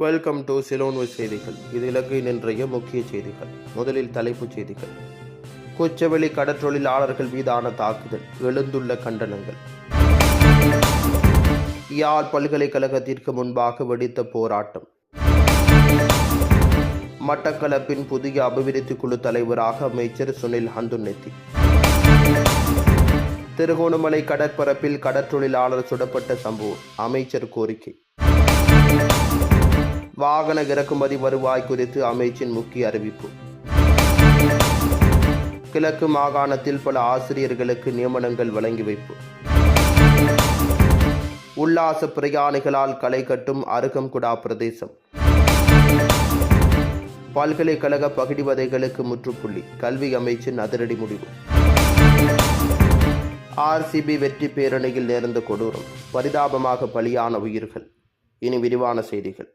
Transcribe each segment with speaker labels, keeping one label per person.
Speaker 1: Welcome to சிலோன்வு செய்திகள். இது இலங்கையின் இன்றைய முக்கிய செய்திகள். முதலில் தலைப்புச் செய்திகள். குச்சவெளி கடற்றொழிலாளர்கள் மீதான தாக்குதல் எழுந்துள்ள கண்டனங்கள். யாழ் பல்கலைக்கழகத்திற்கு முன்பாக வெடித்த போராட்டம். மட்டக்களப்பின் புதிய அபிவிருத்தி குழு தலைவராக அமைச்சர் சுனில் ஹந்துநெத்தி. திருகோணமலை கடற்பரப்பில் கடற்றொழிலாளர் சுடப்பட்ட சம்பவம் அமைச்சர் கோரிக்கை. வாகன இறக்குமதி வருவாய் குறித்து அமைச்சின் முக்கிய அறிவிப்பு. கிழக்கு மாகாணத்தில் பல ஆசிரியர்களுக்கு நியமனங்கள் வழங்கி வைப்பு. உல்லாச பிரயாணிகளால் களை கட்டும் அருகம்குடா பிரதேசம். பல்கலைக்கழக பகிடிவதைகளுக்கு முற்றுப்புள்ளி கல்வி அமைச்சின் அதிரடி முடிவு. ஆர்சிபி வெற்றி பேரணியில் நேர்ந்த கொடூரம் பரிதாபமாக பலியான உயிர்கள். இனி விரிவான செய்திகள்.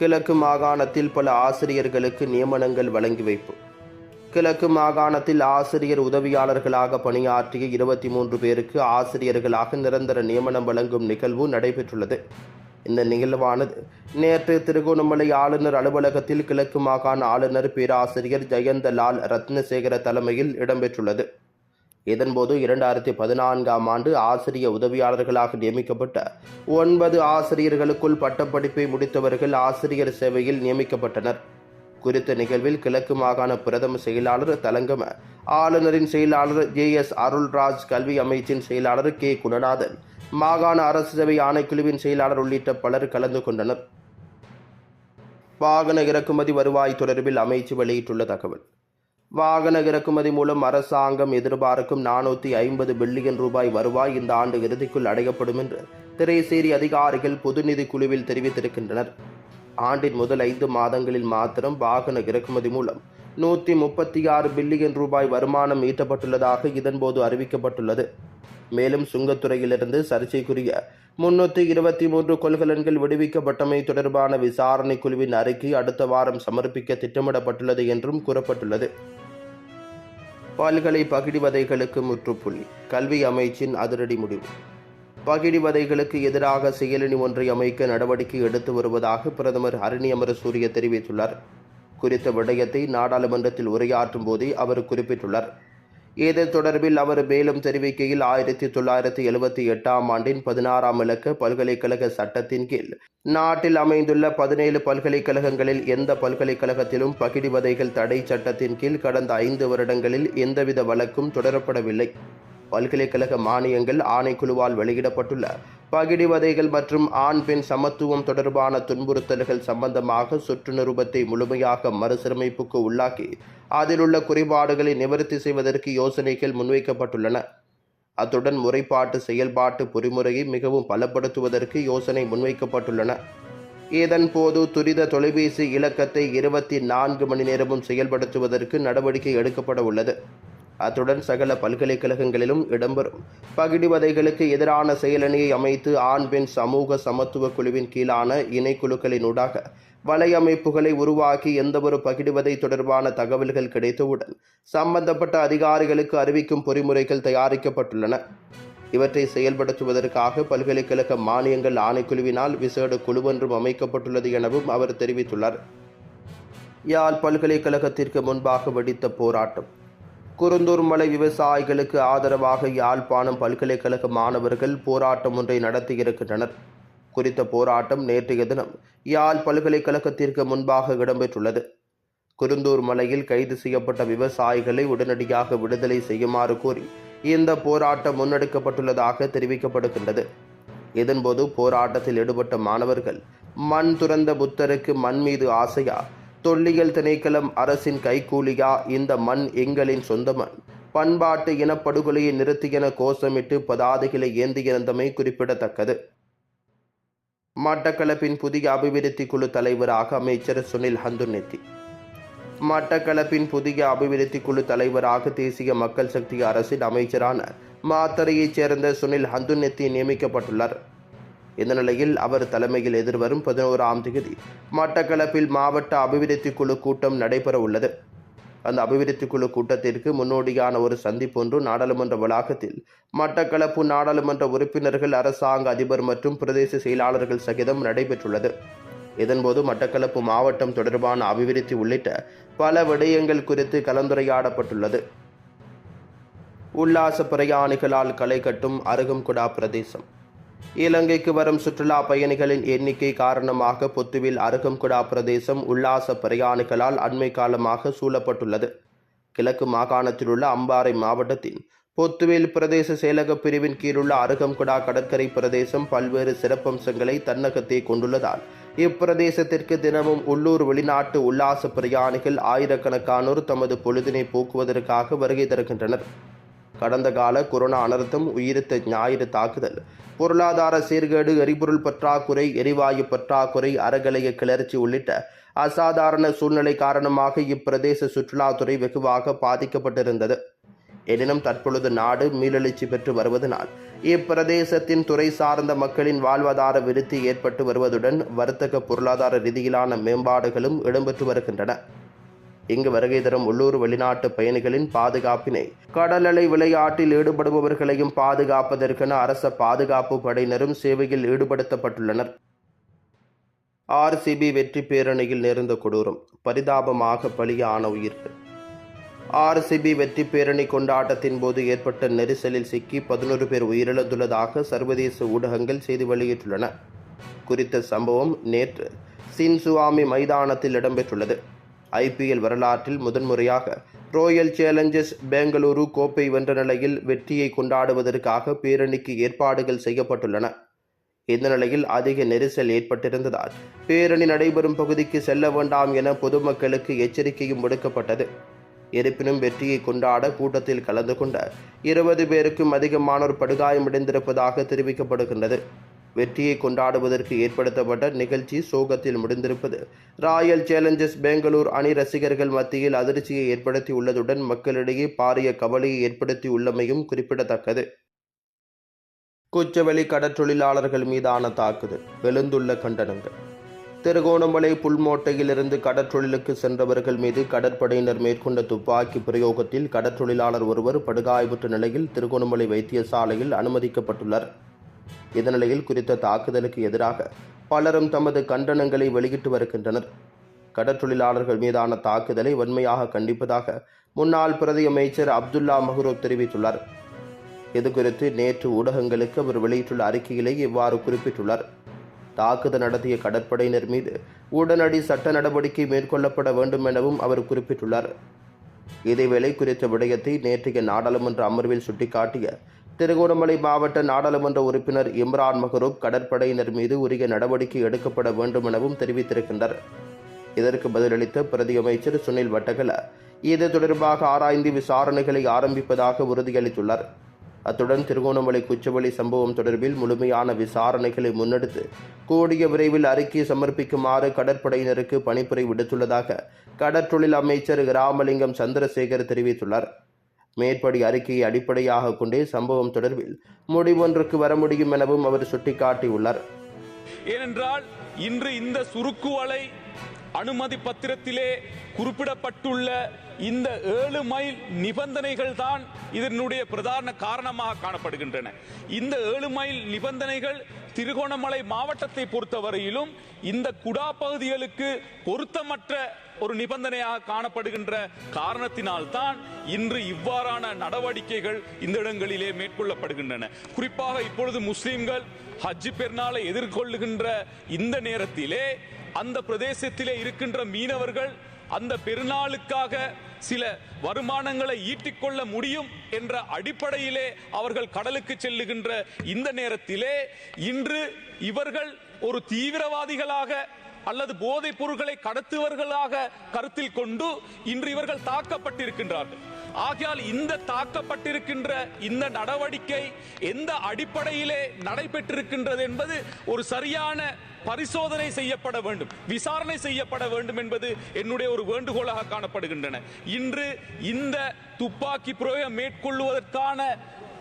Speaker 1: கிழக்கு மாகாணத்தில் பல ஆசிரியர்களுக்கு நியமனங்கள் வழங்கி வைப்பு. கிழக்கு மாகாணத்தில் ஆசிரியர் உதவியாளர்களாக பணியாற்றிய இருபத்தி மூன்று பேருக்கு ஆசிரியர்களாக நிரந்தர நியமனம் வழங்கும் நிகழ்வு நடைபெற்றுள்ளது. இந்த நிகழ்வானது நேற்று திருகோணமலை ஆளுநர் அலுவலகத்தில் கிழக்கு மாகாண ஆளுநர் பேராசிரியர் ஜெயந்தலால் ரத்னசேகர தலைமையில் இடம்பெற்றுள்ளது. இதன்போது இரண்டாயிரத்தி பதினான்காம் ஆண்டு ஆசிரிய உதவியாளர்களாக நியமிக்கப்பட்ட ஒன்பது ஆசிரியர்களுக்குள் பட்டப்படிப்பை முடித்தவர்கள் ஆசிரியர் சேவையில் நியமிக்கப்பட்டனர். குறித்த நிகழ்வில் கிழக்கு மாகாண பிரதம செயலாளர் தலங்கம ஆளுநரின் செயலாளர் ஜே எஸ் அருள்ராஜ் கல்வி அமைச்சின் செயலாளர் கே. குணநாதன் மாகாண அரசு சேவை ஆணைக்குழுவின் செயலாளர் உள்ளிட்ட பலர் கலந்து கொண்டனர். வாகன இறக்குமதி வருவாய் தொடர்பில் அமைச்சு வெளியிட்டுள்ள தகவல். வாகன இறக்குமதி மூலம் அரசாங்கம் எதிர்பார்க்கும் நானூற்றி ஐம்பது பில்லியன் ரூபாய் வருவாய் இந்த ஆண்டு இறுதிக்குள் அடையப்படும் என்று திரைசேரி அதிகாரிகள் பொதுநிதி குழுவில் தெரிவித்திருக்கின்றனர். ஆண்டின் முதல் ஐந்து மாதங்களில் மாத்திரம் வாகன இறக்குமதி மூலம் நூற்றி முப்பத்தி ஆறு பில்லியன் ரூபாய் வருமானம் ஈட்டப்பட்டுள்ளதாக இதன்போது அறிவிக்கப்பட்டுள்ளது. மேலும் சுங்கத்துறையிலிருந்து சர்ச்சைக்குரிய முன்னூற்றி இருபத்தி மூன்று கொள்கலன்கள் விடுவிக்கப்பட்டமை தொடர்பான விசாரணை குழுவின் அறிக்கை அடுத்த வாரம் சமர்ப்பிக்க திட்டமிடப்பட்டுள்ளது என்றும் கூறப்பட்டுள்ளது. பல்கலை பகிடிவதைகளுக்கு முற்றுப்புள்ளி. கல்வி அமைச்சின் அதிரடி முடிவு. பகிடிவதைகளுக்கு எதிராக செயலணி ஒன்றை அமைக்க நடவடிக்கை எடுத்து வருவதாக பிரதமர் ஹரணி அமரசூரிய தெரிவித்துள்ளார். குறித்த விடயத்தை நாடாளுமன்றத்தில் உரையாற்றும் போதே அவர் குறிப்பிட்டுள்ளார். இது தொடர்பில் அவர் மேலும் தெரிவிக்கையில் ஆயிரத்தி தொள்ளாயிரத்தி எழுபத்தி எட்டாம் ஆண்டின் பதினாறாம் இலக்க பல்கலைக்கழக சட்டத்தின் கீழ். நாட்டில் அமைந்துள்ள பதினேழு பல்கலைக்கழகங்களில் எந்த பல்கலைக்கழகத்திலும் பகிடிவதைகள் தடை சட்டத்தின் கீழ் கடந்த ஐந்து வருடங்களில் எந்தவித வழக்கும் தொடரப்படவில்லை. பல்கலைக்கழக மானியங்கள் ஆணைக்குழுவால் வெளியிடப்பட்டுள்ள. பகிடிவதைகள் மற்றும் ஆண் பெண் சமத்துவம் தொடர்பான துன்புறுத்தல்கள் சம்பந்தமாக சுற்று நிருபத்தை முழுமையாக மறுசீரமைப்புக்கு உள்ளாக்கி அதில் உள்ள குறைபாடுகளை நிவர்த்தி செய்வதற்கு யோசனைகள் முன்வைக்கப்பட்டுள்ளன. அத்துடன் முறைப்பாட்டு செயல்பாட்டு பொறிமுறையை மிகவும் பலப்படுத்துவதற்கு யோசனை முன்வைக்கப்பட்டுள்ளன. இதன் போது துரித தொலைபேசி இலக்கத்தை இருபத்தி நான்கு மணி நேரமும் செயல்படுத்துவதற்கு நடவடிக்கை எடுக்கப்பட உள்ளது. அத்துடன் சகல பல்கலைக்கழகங்களிலும் இடம்பெறும் பகிடிவதைகளுக்கு எதிரான செயலணியை அமைத்து ஆண் பெண் சமூக சமத்துவ குழுவின் கீழான இணைக்குழுக்களினூடாக வலையமைப்புகளை உருவாக்கி எந்தவொரு பகிடுவதை தொடர்பான தகவல்கள் கிடைத்தவுடன் சம்பந்தப்பட்ட அதிகாரிகளுக்கு அறிவிக்கும் பொறிமுறைகள் தயாரிக்கப்பட்டுள்ளன. இவற்றை செயல்படுத்துவதற்காக பல்கலைக்கழக மானியங்கள் ஆணைக்குழுவினால் விசேட குழுவொன்றும் அமைக்கப்பட்டுள்ளது எனவும் அவர் தெரிவித்துள்ளார். யாழ் பல்கலைக்கழகத்திற்கு முன்பாக வெடித்த போராட்டம் குருந்தூர் மலை விவசாயிகளுக்கு ஆதரவாக யாழ்ப்பாணம் பல்கலைக்கழக மாணவர்கள் போராட்டம் ஒன்றை நடத்தியிருக்கின்றனர் குறித்த போராட்டம் நேற்றைய தினம் யாழ் பல்கலைக்கழகத்திற்கு முன்பாக இடம்பெற்றுள்ளது. குருந்தூர் மலையில் கைது செய்யப்பட்ட விவசாயிகளை உடனடியாக விடுதலை செய்யுமாறு கோரி இந்த போராட்டம் முன்னெடுக்கப்பட்டுள்ளதாக தெரிவிக்கப்படுகின்றது. இதன்போது போராட்டத்தில் ஈடுபட்ட மாணவர்கள் மண் துறந்த புத்தருக்கு மண் மீது ஆசையா? தொல்லியல் திணைக்களம் அரசின் கைகூலியா? இந்த மண் எங்களின் சொந்த மண் பண்பாட்டு இனப்படுகொலையை நிறுத்தியென கோஷமிட்டு பதாதைகளை ஏந்தியிருந்தமை குறிப்பிடத்தக்கது. மட்டக்களப்பின் புதிய அபிவிருத்தி குழு தலைவராக அமைச்சர் சுனில் ஹந்துநெத்தி. மட்டக்களப்பின் புதிய அபிவிருத்தி குழு தலைவராக தேசிய மக்கள் சக்தி அரசின் அமைச்சரான மாத்தறையைச் சேர்ந்த சுனில் ஹந்துநெத்தி நியமிக்கப்பட்டுள்ளார். இந்த நிலையில் அவர் தலைமையில் எதிர்வரும் பதினோராம் தேதி மட்டக்களப்பில் மாவட்ட அபிவிருத்தி குழு கூட்டம் நடைபெற உள்ளது. அந்த அபிவிருத்தி குழு கூட்டத்திற்கு முன்னோடியான ஒரு சந்திப்பொன்று நாடாளுமன்ற வளாகத்தில் மட்டக்களப்பு நாடாளுமன்ற உறுப்பினர்கள் அரசாங்க அதிபர் மற்றும் பிரதேச செயலாளர்கள் சகிதம் நடைபெற்றுள்ளது. இதன்போது மட்டக்களப்பு மாவட்டம் தொடர்பான அபிவிருத்தி உள்ளிட்ட பல விடயங்கள் குறித்து கலந்துரையாடப்பட்டுள்ளது. உல்லாச பிரயாணிகளால் களை கட்டும் அருகம்குடா பிரதேசம். இலங்கைக்கு வரும் சுற்றுலா பயணிகளின் எண்ணிக்கை காரணமாக பொத்துவில் அருகம்குடா பிரதேசம் உல்லாச பிரயாணிகளால் அண்மை காலமாக சூழப்பட்டுள்ளது. கிழக்கு மாகாணத்தில் உள்ள அம்பாறை மாவட்டத்தின் பொத்துவில் பிரதேச செயலக பிரிவின் கீழுள்ள அருகம்குடா கடற்கரை பிரதேசம் பல்வேறு சிறப்பம்சங்களை தன்னகத்தை கொண்டுள்ளதால் இப்பிரதேசத்திற்கு தினமும் உள்ளூர் வெளிநாட்டு உல்லாச பிரயாணிகள் ஆயிரக்கணக்கானோர் தமது பொழுதினை போக்குவதற்காக வருகை தருகின்றனர். கடந்த கால கொரோனா அனர்த்தம் உயிரித்த ஞாயிறு தாக்குதல் பொருளாதார சீர்கேடு எரிபொருள் பற்றாக்குறை எரிவாயு பற்றாக்குறை அறகலைய கிளர்ச்சி உள்ளிட்ட அசாதாரண சூழ்நிலை காரணமாக இப்பிரதேச சுற்றுலாத்துறை வெகுவாக பாதிக்கப்பட்டிருந்தது. எனினும் தற்பொழுது நாடு மீளெழுச்சி பெற்று வருவதனால் இப்பிரதேசத்தின் துறை சார்ந்த மக்களின் வாழ்வாதார விருத்தி ஏற்பட்டு வருவதுடன் வர்த்தக பொருளாதார ரீதியிலான மேம்பாடுகளும் இடம்பெற்று வருகின்றன. இங்கு வருகை தரும் உள்ளூர் வெளிநாட்டு பயணிகளின் பாதுகாப்பினை. கடலலை விளையாட்டில் ஈடுபடுபவர்களையும் பாதுகாப்பதற்கென அரச பாதுகாப்பு படையினரும் சேவையில் ஈடுபடுத்தப்பட்டுள்ளனர். ஆர்சிபி வெற்றி பேரணியில் நேர்ந்த கொடூரம் பரிதாபமாக பலியான உயிர்கள் ஆர்சிபி வெற்றி பேரணி கொண்டாட்டத்தின் போது ஏற்பட்ட நெரிசலில் சிக்கி பதினோரு பேர் உயிரிழந்துள்ளதாக சர்வதேச ஊடகங்கள் செய்தி வெளியிட்டுள்ளன. குறித்த சம்பவம் நேற்று சின்சுவாமி மைதானத்தில் இடம்பெற்றுள்ளது. ஐபிஎல் வரலாற்றில் முதன்முறையாக ரோயல் சேலஞ்சர்ஸ் பெங்களூரு கோப்பை வென்ற நிலையில் வெற்றியை கொண்டாடுவதற்காக பேரணிக்கு ஏற்பாடுகள் செய்யப்பட்டுள்ளன. இந்த நிலையில் அதிக நெரிசல் ஏற்பட்டிருந்ததால் பேரணி நடைபெறும் பகுதிக்கு செல்ல வேண்டாம் என பொதுமக்களுக்கு எச்சரிக்கையும் விடுக்கப்பட்டது. இருப்பினும் வெற்றியை கொண்டாட கூட்டத்தில் கலந்து கொண்ட இருபது பேருக்கும் அதிகமானோர் படுகாயமடைந்திருப்பதாக தெரிவிக்கப்படுகின்றது. வெற்றியை கொண்டாடுவதற்கு ஏற்படுத்தப்பட்ட நிகழ்ச்சி சோகத்தில் முடிந்திருப்பது. ராயல் சேலஞ்சர்ஸ் பெங்களூர் அணி ரசிகர்கள் மத்தியில் அதிர்ச்சியை ஏற்படுத்தியுள்ளதுடன் மக்களிடையே பாரிய கவலையை ஏற்படுத்தியுள்ளமையும் குறிப்பிடத்தக்கது. குச்சவெளி கடற்றொழிலாளர்கள் மீதான தாக்குதல் எழுந்துள்ள கண்டனங்கள். திருகோணமலை புல்மோட்டையிலிருந்து கடற்றொழிலுக்கு சென்றவர்கள் மீது கடற்படையினர் மேற்கொண்ட துப்பாக்கி பிரயோகத்தில் கடற்றொழிலாளர் ஒருவர் படுகாயமுற்ற நிலையில் திருகோணமலை வைத்தியசாலையில் அனுமதிக்கப்பட்டுள்ளார். இதனிலையில் குறித்த தாக்குதலுக்கு எதிராக பலரும் தமது கண்டனங்களை வெளியிட்டு வருகின்றனர். கடற்றொழிலாளர்கள் மீதான தாக்குதலை வன்மையாக கண்டிப்பதாக முன்னாள் பிரதி அமைச்சர் அப்துல்லா மஹ்ரூப் தெரிவித்துள்ளார். இதுகுறித்து நேற்று ஊடகங்களுக்கு அவர் வெளியிட்டுள்ள அறிக்கையிலே இவ்வாறு குறிப்பிட்டுள்ளார். தாக்குதல் நடத்திய கடற்படையினர் மீது உடனடி சட்ட நடவடிக்கை மேற்கொள்ளப்பட வேண்டும் எனவும் அவர் குறிப்பிட்டுள்ளார். இதேவேளை குறித்த விடயத்தை நேற்றைய நாடாளுமன்ற அமர்வில் சுட்டிக்காட்டிய திருகோணமலை மாவட்ட நாடாளுமன்ற உறுப்பினர் இம்ரான் மஹரூப் கடற்படையினர் மீது உரிய நடவடிக்கை எடுக்கப்பட வேண்டும் எனவும் தெரிவித்திருக்கின்றார் இதற்கு பதிலளித்த பிரதி அமைச்சர் சுனில் வட்டகல இது தொடர்பாக ஆராய்ந்து விசாரணைகளை ஆரம்பிப்பதாக உறுதியளித்துள்ளார். அத்துடன் திருகோணமலை குச்சவெளி சம்பவம் தொடர்பில் முழுமையான விசாரணைகளை முன்னெடுத்து கூடிய விரைவில் அறிக்கை சமர்ப்பிக்குமாறு கடற்படையினருக்கு பணிப்புரை விடுத்துள்ளதாக கடற்றொழில் அமைச்சர் ராமலிங்கம் சந்திரசேகர் தெரிவித்துள்ளார். மேற்படி அறிக்கையை அடிப்படையாக கொண்டே சம்பவம் தொடர்பில் முடிவொன்றுக்கு வர முடியும் எனவும் அவர் சுட்டிக்காட்டியுள்ளார்.
Speaker 2: ஏனென்றால் இன்று இந்த சுருக்குவலை அனுமதி பத்திரத்திலே குறிப்பிடப்பட்டுள்ள இந்த ஏழு மைல் நிபந்தனைகள் தான் இதனுடைய பிரதான காரணமாக காணப்படுகின்றன. இந்த ஏழு மைல் நிபந்தனைகள் திருகோணமலை மாவட்டத்தை பொறுத்தவரையிலும் இந்த குடா பகுதிகளுக்கு பொருத்தமற்ற ஒரு நிபந்தனையாக காணப்படுகின்ற காரணத்தினால்தான் இன்று இவ்வாறான நடவடிக்கைகள் இந்த இடங்களிலே மேற்கொள்ளப்படுகின்றன. குறிப்பாக இப்பொழுது முஸ்லிம்கள் ஹஜ் பெருநாளை எதிர்கொள்ளுகின்ற இந்த நேரத்திலே அந்த பிரதேசத்திலே இருக்கின்ற மீனவர்கள் அந்த பெருநாளுக்காக சில வருமானங்களை ஈட்டிக்கொள்ள முடியும் என்ற அடிப்படையிலே அவர்கள் கடலுக்கு செல்லுகின்ற இந்த நேரத்திலே இன்று இவர்கள் ஒரு தீவிரவாதிகளாக அல்லது போதைப் பொருட்களை கடத்துவர்களாக கருத்தில் கொண்டு இன்று இவர்கள் தாக்கப்பட்டிருக்கின்றார்கள். ஆகையால் இந்த தாக்கப்பட்டிருக்கின்ற இந்த நடவடிக்கை எந்த அடிப்படையிலே நடைபெற்றிருக்கின்றது என்பது ஒரு சரியான பரிசோதனை செய்யப்பட வேண்டும். விசாரணை செய்யப்பட வேண்டும் என்பது என்னுடைய ஒரு வேண்டுகோளாக காணப்படுகின்றன. இன்று இந்த துப்பாக்கி பிரயோகம் மேற்கொள்வதற்கான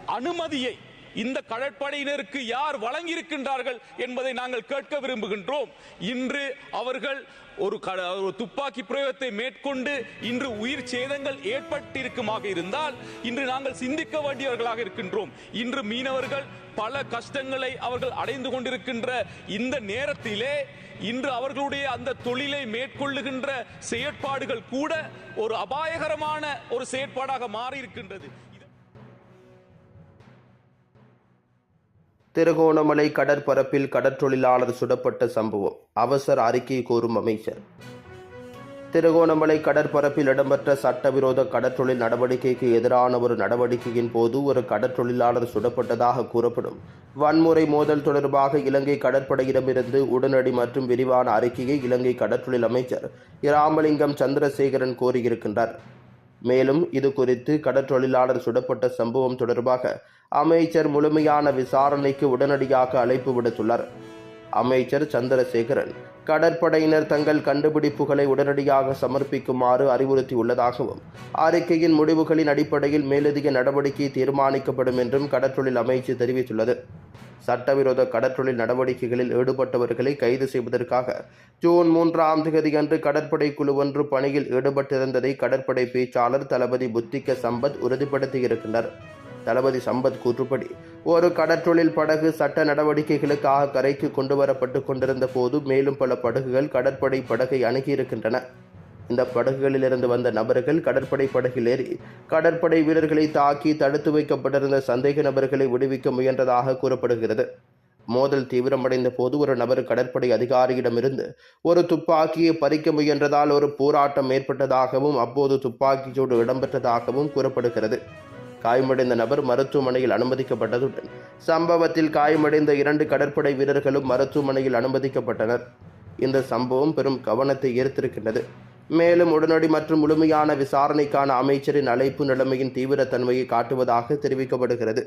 Speaker 2: அனுமதியை இந்த கடற்படையினருக்கு யார் வழங்கியிருக்கின்றார்கள் என்பதை நாங்கள் கேட்க விரும்புகின்றோம். இன்று அவர்கள் ஒரு ஒரு துப்பாக்கி பிரயோகத்தை மேற்கொண்டு இன்று உயிர் சேதங்கள் ஏற்பட்டிருக்குமாக இருந்தால் இன்று நாங்கள் சிந்திக்க வேண்டியவர்களாக இருக்கின்றோம். இன்று மீனவர்கள் பல கஷ்டங்களை அவர்கள் அடைந்து கொண்டிருக்கின்ற இந்த நேரத்திலே இன்று அவர்களுடைய அந்த தொழிலை மேற்கொள்ளுகின்ற செயற்பாடுகள் கூட ஒரு அபாயகரமான ஒரு செயற்பாடாக மாறி இருக்கின்றது
Speaker 1: திருகோணமலை கடற்பரப்பில் கடற்றொழிலாளர் சுடப்பட்ட சம்பவம். அவசர அறிக்கை கோரும் அமைச்சர். திருகோணமலை கடற்பரப்பில் இடம்பெற்ற சட்டவிரோத கடற்றொழில் நடவடிக்கைக்கு எதிரான ஒரு நடவடிக்கையின் போது ஒரு கடற்றொழிலாளர் சுடப்பட்டதாக கூறப்படும். வன்முறை மோதல் தொடர்பாக இலங்கை கடற்படையிடமிருந்து உடனடி மற்றும் விரிவான அறிக்கையை இலங்கை கடற்றொழில் அமைச்சர் இராமலிங்கம் சந்திரசேகரன் கோரியிருக்கின்றார். மேலும் இது குறித்து கடற்றொழிலாளர் சுடப்பட்ட சம்பவம் தொடர்பாக அமைச்சர் முழுமையான விசாரணைக்கு உடனடியாக அழைப்பு விடுத்துள்ளார். அமைச்சர் சந்திரசேகரன் கடற்படையினர் தங்கள் கண்டுபிடிப்புகளை உடனடியாக சமர்ப்பிக்குமாறு அறிவுறுத்தியுள்ளதாகவும் அறிக்கையின் முடிவுகளின் அடிப்படையில் மேலதிக நடவடிக்கை தீர்மானிக்கப்படும் என்றும் கடற்றொழில் அமைச்சு தெரிவித்துள்ளது. சட்டவிரோத கடற்றொழில் நடவடிக்கைகளில் ஈடுபட்டவர்களை கைது செய்வதற்காக ஜூன் மூன்றாம் தேதியன்று கடற்படை குழு ஒன்று பணியில் ஈடுபட்டிருந்ததை கடற்படை பேச்சாளர் தளபதி புத்திக்க சம்பத் உறுதிப்படுத்தியிருக்கின்றனர் தளபதி சம்பத் கூற்றுப்படி ஒரு கடற்றொழில் படகு சட்ட நடவடிக்கைகளுக்காக கரைக்கு கொண்டு வரப்பட்டு கொண்டிருந்த போது மேலும் பல படகுகள் கடற்படை படகை அணுகியிருக்கின்றன. இந்த படகுகளிலிருந்து வந்த நபர்கள் கடற்படை படகில் ஏறி கடற்படை வீரர்களை தாக்கி தடுத்து வைக்கப்பட்டிருந்த சந்தேக நபர்களை விடுவிக்க முயன்றதாக கூறப்படுகிறது. மோதல் தீவிரமடைந்த போது ஒரு நபர் கடற்படை அதிகாரியிடமிருந்து ஒரு துப்பாக்கியை பறிக்க முயன்றதால் ஒரு போராட்டம் ஏற்பட்டதாகவும் அப்போது துப்பாக்கிச்சூடு இடம்பெற்றதாகவும் கூறப்படுகிறது. காயமடைந்த நபர் மருத்துவமனையில் அனுமதிக்கப்பட்டதுடன் சம்பவத்தில் காயமடைந்த இரண்டு கடற்படை வீரர்களும் மருத்துவமனையில் அனுமதிக்கப்பட்டனர். இந்த சம்பவம் பெரும் கவனத்தை ஈர்த்திருக்கின்றது. மேலும் உடனடி மற்றும் முழுமையான விசாரணைக்கான அமைச்சரின் அழைப்பு நிலைமையின் தீவிரத்தன்மையை காட்டுவதாக தெரிவிக்கப்படுகிறது.